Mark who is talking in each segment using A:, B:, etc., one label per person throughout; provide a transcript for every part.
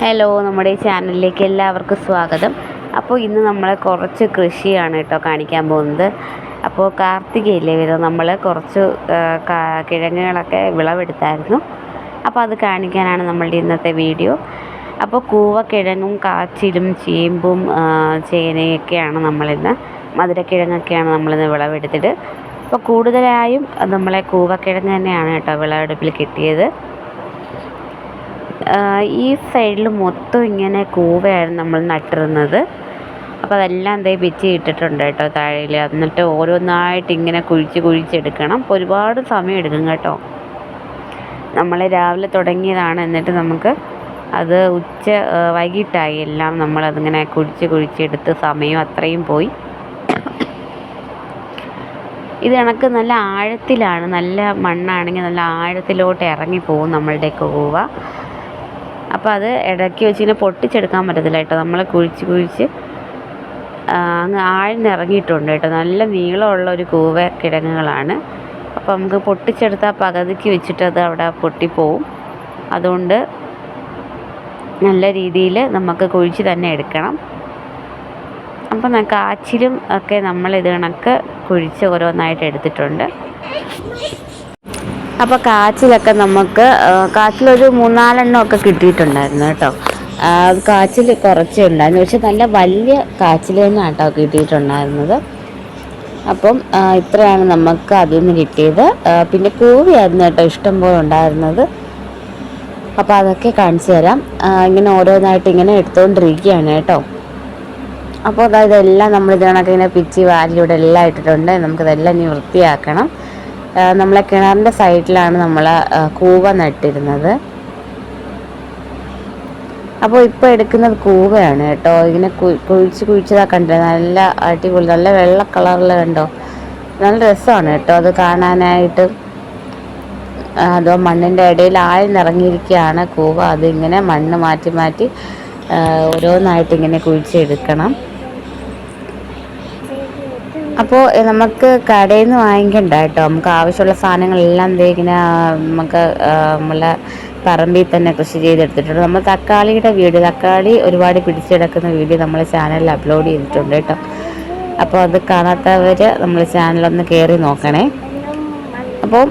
A: Hello നമ്മുടെ ചാനലിലേക്ക് എല്ലാവർക്കും സ്വാഗതം. അപ്പോൾ ഇന്ന് നമ്മൾ കുറച്ച് കൃഷിയാണ് കേട്ടോ കാണിക്കാൻ പോകുന്നത്. അപ്പോൾ കാർത്തികയില്ലേ വരും നമ്മൾ കുറച്ച് കിഴങ്ങുകളൊക്കെ വിളവെടുത്തായിരുന്നു. അപ്പോൾ അത് കാണിക്കാനാണ് നമ്മളുടെ ഇന്നത്തെ വീഡിയോ. അപ്പോൾ കൂവക്കിഴങ്ങും കാച്ചിലും ചേമ്പും ചേനയൊക്കെയാണ് നമ്മളിന്ന് മധുരക്കിഴങ്ങൊക്കെയാണ് നമ്മളിന്ന് വിളവെടുത്തിട്ട് അപ്പോൾ കൂടുതലായും നമ്മളെ കൂവക്കിഴങ്ങ് തന്നെയാണ് കേട്ടോ വിളവെടുപ്പിൽ കിട്ടിയത്. ഈ സൈഡിൽ മൊത്തം ഇങ്ങനെ കൂവയായിരുന്നു നമ്മൾ നട്ടിരുന്നത്. അപ്പോൾ അതെല്ലാം ദേ പിച്ചി ഇട്ടിട്ടുണ്ട് കേട്ടോ താഴയിൽ എന്നിട്ട് ഓരോന്നായിട്ട് ഇങ്ങനെ കുഴിച്ച് കുഴിച്ചെടുക്കണം അപ്പോൾ ഒരുപാട് സമയം എടുക്കും കേട്ടോ. നമ്മൾ രാവിലെ തുടങ്ങിയതാണ്. എന്നിട്ട് നമുക്ക് അത് ഉച്ച വൈകിട്ടായി എല്ലാം നമ്മളതിങ്ങനെ കുഴിച്ച് കുഴിച്ചെടുത്ത് സമയം അത്രയും പോയി. ഇത് കണക്ക് നല്ല ആഴത്തിലാണ്. നല്ല മണ്ണാണെങ്കിൽ നല്ല ആഴത്തിലോട്ട് ഇറങ്ങി പോകും നമ്മളുടെ കൂവ. അപ്പോൾ അത് ഇടയ്ക്ക് വെച്ച് ഇങ്ങനെ പൊട്ടിച്ചെടുക്കാൻ പറ്റത്തില്ല കേട്ടോ. നമ്മൾ കുഴിച്ച് കുഴിച്ച് അങ്ങ് ആഴ്ന്നിറങ്ങിയിട്ടുണ്ട് കേട്ടോ. നല്ല നീളമുള്ള ഒരു കൂവ കിഴങ്ങുകളാണ് അപ്പോൾ നമുക്ക് പൊട്ടിച്ചെടുത്താൽ പകുതിക്ക് വെച്ചിട്ട് അത് അവിടെ പൊട്ടിപ്പോവും. അതുകൊണ്ട് നല്ല രീതിയിൽ നമുക്ക് കുഴിച്ച് തന്നെ എടുക്കണം. അപ്പം കാച്ചിലും ഒക്കെ നമ്മൾ ഇത് കണക്ക് കുഴിച്ച് ഓരോന്നായിട്ട് എടുത്തിട്ടുണ്ട്. അപ്പോൾ കാച്ചിലൊക്കെ നമുക്ക് കാച്ചിലൊരു മൂന്നാലെണ്ണം ഒക്കെ കിട്ടിയിട്ടുണ്ടായിരുന്നു കേട്ടോ. കാച്ചിൽ കുറച്ചേ ഉണ്ടായിരുന്നു. പക്ഷെ നല്ല വലിയ കാച്ചിൽ തന്നെയാണ് കേട്ടോ കിട്ടിയിട്ടുണ്ടായിരുന്നത്. അപ്പം ഇത്രയാണ് നമുക്ക് അതിൽ നിന്ന് കിട്ടിയത്. പിന്നെ കൂവിയായിരുന്നു കേട്ടോ ഇഷ്ടം പോലെ ഉണ്ടായിരുന്നത്. അപ്പോൾ അതൊക്കെ കാണിച്ചു തരാം. ഇങ്ങനെ ഓരോന്നായിട്ട് ഇങ്ങനെ എടുത്തുകൊണ്ടിരിക്കുകയാണ് കേട്ടോ. അപ്പോൾ അതായത് എല്ലാം നമ്മൾ ഇതിനൊക്കെ ഇങ്ങനെ പിച്ചി വാരിലൂടെ എല്ലാം ഇട്ടിട്ടുണ്ട്. നമുക്കിതെല്ലാം ഇനി വൃത്തിയാക്കണം. നമ്മളെ കിണറിന്റെ സൈഡിലാണ് നമ്മൾ കൂവ നട്ടിരുന്നത്. അപ്പോൾ ഇപ്പോൾ എടുക്കുന്നത് കൂവയാണ് കേട്ടോ. ഇങ്ങനെ കുഴിച്ച് കുഴിച്ചതാ കണ്ടത്. നല്ല അടിപൊളി നല്ല വെള്ള കളറിൽ കണ്ടോ. നല്ല രസമാണ് കേട്ടോ അത് കാണാനായിട്ട്. അതോ മണ്ണിന്റെ ഇടയിൽ ആഴ്ന്നിറങ്ങിയിരിക്കുകയാണ് കൂവ. അതിങ്ങനെ മണ്ണ് മാറ്റി മാറ്റി ഓരോന്നായിട്ട് ഇങ്ങനെ കുഴിച്ചെടുക്കണം അപ്പോൾ നമുക്ക് കടയിൽ നിന്ന് വാങ്ങിക്കണ്ട കേട്ടോ. നമുക്ക് ആവശ്യമുള്ള സാധനങ്ങളെല്ലാം ദേ ഇങ്ങനെ നമുക്ക് നമ്മളെ പറമ്പിൽ തന്നെ കൃഷി ചെയ്തെടുത്തിട്ടുണ്ട്. നമ്മൾ തക്കാളിയുടെ വീട് തക്കാളി ഒരുപാട് പിടിച്ചെടുക്കുന്ന വീഡിയോ നമ്മൾ ചാനലിൽ അപ്ലോഡ് ചെയ്തിട്ടുണ്ട് കേട്ടോ. അപ്പോൾ അത് കാണാത്തവർ നമ്മൾ ചാനലൊന്ന് കയറി നോക്കണേ. അപ്പോൾ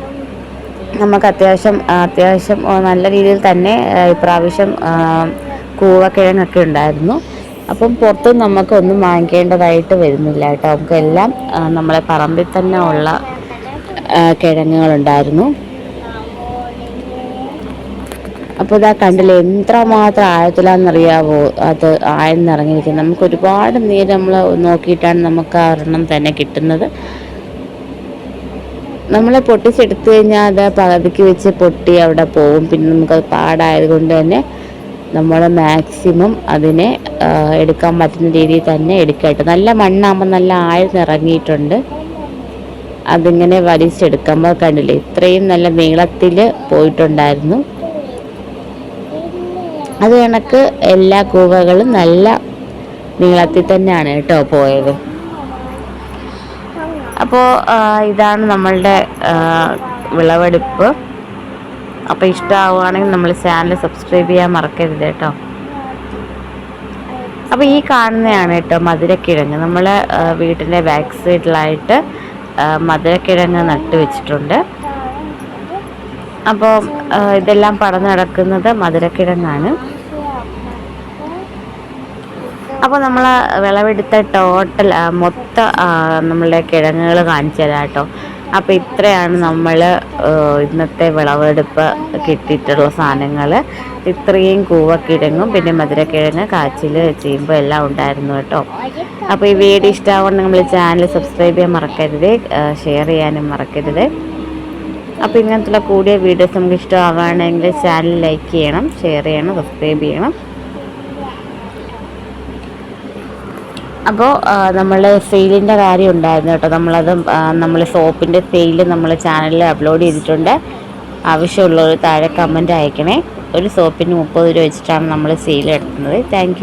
A: നമുക്ക് അത്യാവശ്യം അത്യാവശ്യം നല്ല രീതിയിൽ തന്നെ ഇപ്രാവശ്യം കൂവക്കിഴങ്ങൊക്കെ ഉണ്ടായിരുന്നു. അപ്പം പുറത്ത് നമുക്കൊന്നും വാങ്ങിക്കേണ്ടതായിട്ട് വരുന്നില്ല കേട്ടോ. നമുക്കെല്ലാം നമ്മളെ പറമ്പിൽ തന്നെ ഉള്ള കിഴങ്ങുകളുണ്ടായിരുന്നു. അപ്പോൾ ഇതാ കണ്ടില്ലേ എത്രമാത്രം ആഴത്തിലാണെന്നറിയാവോ? അത് ആയെന്നിറങ്ങിയിരിക്കുന്നത് നമുക്ക് ഒരുപാട് നേരം നമ്മൾ നോക്കിയിട്ടാണ് നമുക്ക് ആ ഒരെണ്ണം തന്നെ കിട്ടുന്നത്. നമ്മളെ പൊട്ടിച്ചെടുത്തു കഴിഞ്ഞാൽ അത് പകുതിക്ക് വെച്ച് പൊട്ടി അവിടെ പോകും. പിന്നെ നമുക്കത് പാടായത് കൊണ്ട് തന്നെ നമ്മൾ മാക്സിമം അതിനെ എടുക്കാൻ പറ്റുന്ന രീതിയിൽ തന്നെ എടുക്കട്ടെ നല്ല മണ്ണാകുമ്പോൾ നല്ല ആഴ്ന്നിറങ്ങിയിട്ടുണ്ട് അതിങ്ങനെ വലിച്ചെടുക്കുമ്പോൾ കണ്ടില്ലേ ഇത്രയും നല്ല നീളത്തിൽ പോയിട്ടുണ്ടായിരുന്നു. അത് കണക്ക് എല്ലാ കൂവകളും നല്ല നീളത്തിൽ തന്നെയാണ് കേട്ടോ പോയത്. അപ്പോൾ ഇതാണ് നമ്മളുടെ വിളവെടുപ്പ്. അപ്പോൾ ഇഷ്ടമാവുകയാണെങ്കിൽ നമ്മൾ ചാനൽ സബ്സ്ക്രൈബ് ചെയ്യാൻ മറക്കരുത് കേട്ടോ. അപ്പോൾ ഈ കാണുന്നതാണ് കേട്ടോ മധുരക്കിഴങ്ങ്. നമ്മൾ വീട്ടിന്റെ ബാക്ക് സൈഡിലായിട്ട് മധുരക്കിഴങ്ങ് നട്ട് വെച്ചിട്ടുണ്ട്. അപ്പോൾ ഇതെല്ലാം പടർന്നു നടക്കുന്നത് മധുരക്കിഴങ്ങാണ്. അപ്പോൾ നമ്മൾ വിളവെടുത്ത ടോട്ടൽ മൊത്തം നമ്മളുടെ കിഴങ്ങുകൾ കാണിച്ചു തരാം കേട്ടോ. അപ്പോൾ ഇത്രയാണ് നമ്മൾ ഇന്നത്തെ വിളവെടുപ്പ് കിട്ടിയിട്ടുള്ള സാധനങ്ങൾ ഇത്രയും കൂവക്കിഴങ്ങും പിന്നെ മധുരക്കിഴങ്ങ് കാച്ചിൽ ചെയ്യുമ്പോൾ എല്ലാം ഉണ്ടായിരുന്നു കേട്ടോ. അപ്പോൾ ഈ വീഡിയോ ഇഷ്ടമാവുകൊണ്ട് നമ്മൾ ചാനൽ സബ്സ്ക്രൈബ് ചെയ്യാൻ മറക്കരുത്. ഷെയർ ചെയ്യാനും മറക്കരുത്. അപ്പോൾ ഇങ്ങനത്തുള്ള കൂടിയ വീഡിയോസ് നമുക്ക് ഇഷ്ടമാവുകയാണെങ്കിൽ ചാനൽ ലൈക്ക് ചെയ്യണം ഷെയർ ചെയ്യണം സബ്സ്ക്രൈബ് ചെയ്യണം. അപ്പോൾ നമ്മൾ സെയിലിന്റെ കാര്യം ഉണ്ടായിരുന്നു കേട്ടോ. നമ്മളത് നമ്മൾ സോപ്പിന്റെ സെയിൽ നമ്മൾ ചാനലിൽ അപ്ലോഡ് ചെയ്തിട്ടുണ്ട്. ആവശ്യമുള്ളവർ താഴെ കമന്റ് അയക്കണേ. ഒരു സോപ്പിന് മുപ്പത് രൂപ വെച്ചിട്ടാണ് നമ്മൾ സെയിൽ എടുക്കുന്നത് താങ്ക്